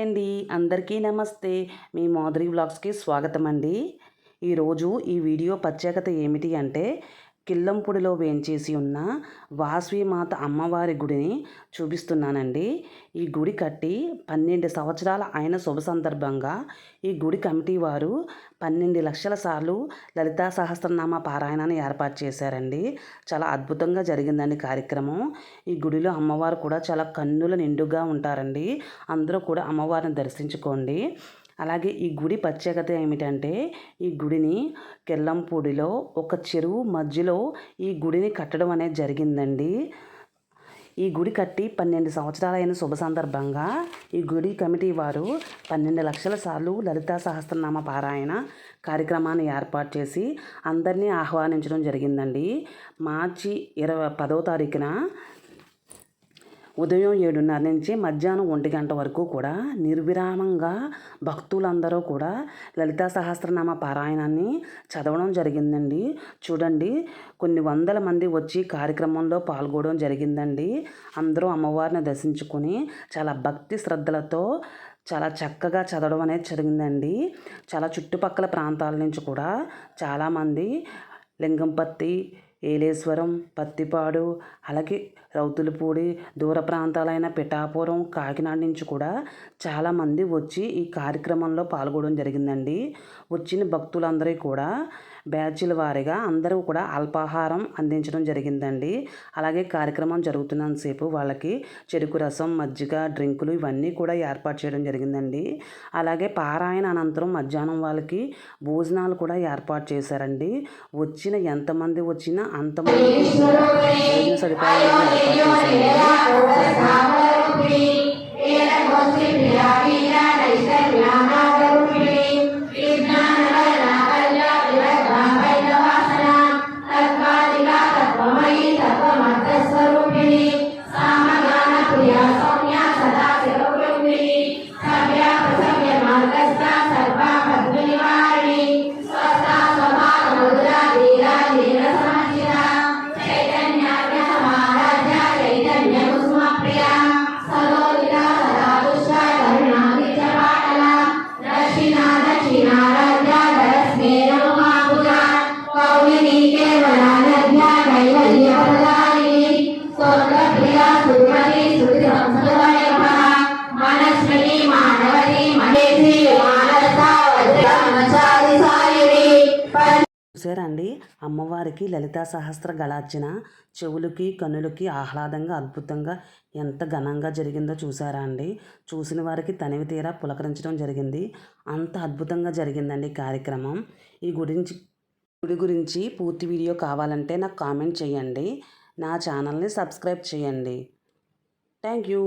అండి. అందరికీ నమస్తే. మీ మాధురి వ్లాగ్స్కి స్వాగతం అండి ఈరోజు ఈ వీడియో ప్రత్యేకత ఏమిటి అంటే కిల్లంపూడిలో వేంచేసి ఉన్న వాసవిమాత అమ్మవారి గుడిని చూపిస్తున్నానండి. ఈ గుడి కట్టి పన్నెండు సంవత్సరాల అయిన శుభ సందర్భంగా ఈ గుడి కమిటీ వారు పన్నెండు లక్షల సార్లు లలితా సహస్రనామ పారాయణాన్ని ఏర్పాటు చేశారండి. చాలా అద్భుతంగా జరిగిందండి కార్యక్రమం. ఈ గుడిలో అమ్మవారు కూడా చాలా కన్నుల నిండుగా ఉంటారండి. అందరూ కూడా అమ్మవారిని దర్శించుకోండి. అలాగే ఈ గుడి ప్రత్యేకత ఏమిటంటే ఈ గుడిని కెల్లంపూడిలో ఒక చెరువు మధ్యలో ఈ గుడిని కట్టడం అనేది జరిగిందండి. ఈ గుడి కట్టి పన్నెండు సంవత్సరాలైన శుభ సందర్భంగా ఈ గుడి కమిటీ వారు పన్నెండు లక్షల సార్లు లలితా సహస్రనామ పారాయణ కార్యక్రమాన్ని ఏర్పాటు చేసి అందరినీ ఆహ్వానించడం జరిగిందండి. మార్చి ఇరవై పదో తారీఖున ఉదయం ఏడున్నర నుంచి మధ్యాహ్నం ఒంటి గంట వరకు కూడా నిర్విరామంగా భక్తులందరూ కూడా లలితా సహస్రనామ పారాయణాన్ని చదవడం జరిగిందండి. చూడండి కొన్ని వందల మంది వచ్చి కార్యక్రమంలో పాల్గొనడం జరిగిందండి. అందరూ అమ్మవారిని దర్శించుకొని చాలా భక్తి శ్రద్ధలతో చాలా చక్కగా చదవడం అనేది జరిగిందండి. చాలా చుట్టుపక్కల ప్రాంతాల నుంచి కూడా చాలామంది లింగంపత్తి ఏలేశ్వరం పత్తిపాడు అలాగే రౌతులపూడి దూర ప్రాంతాలైన పిఠాపురం కాకినాడ నుంచి కూడా చాలామంది వచ్చి ఈ కార్యక్రమంలో పాల్గొనడం జరిగిందండి. వచ్చిన భక్తులందరూ కూడా బ్యాచ్ల వారీగా అందరూ కూడా అల్పాహారం అందించడం జరిగిందండి. అలాగే కార్యక్రమం జరుగుతున్నంతసేపు వాళ్ళకి చెరుకు రసం మజ్జిగ డ్రింకులు ఇవన్నీ కూడా ఏర్పాటు చేయడం జరిగిందండి. అలాగే పారాయణ అనంతరం మధ్యాహ్నం వాళ్ళకి భోజనాలు కూడా ఏర్పాటు చేశారండి. వచ్చిన ఎంతమంది వచ్చినా అంతమంది భోజన Señores. చూసారండి? అమ్మవారికి లలితా సహస్ర గళార్చన చెవులకి కనులకి ఆహ్లాదంగా అద్భుతంగా ఎంత ఘనంగా జరిగిందో చూసారా అండి చూసిన వారికి తనివి తీరా పులకరించడం జరిగింది. అంత అద్భుతంగా జరిగిందండి కార్యక్రమం. ఈ గురించి గుడి గురించి పూర్తి వీడియో కావాలంటే నాకు కామెంట్ చేయండి. నా ఛానల్ని సబ్స్క్రైబ్ చేయండి. Thank you.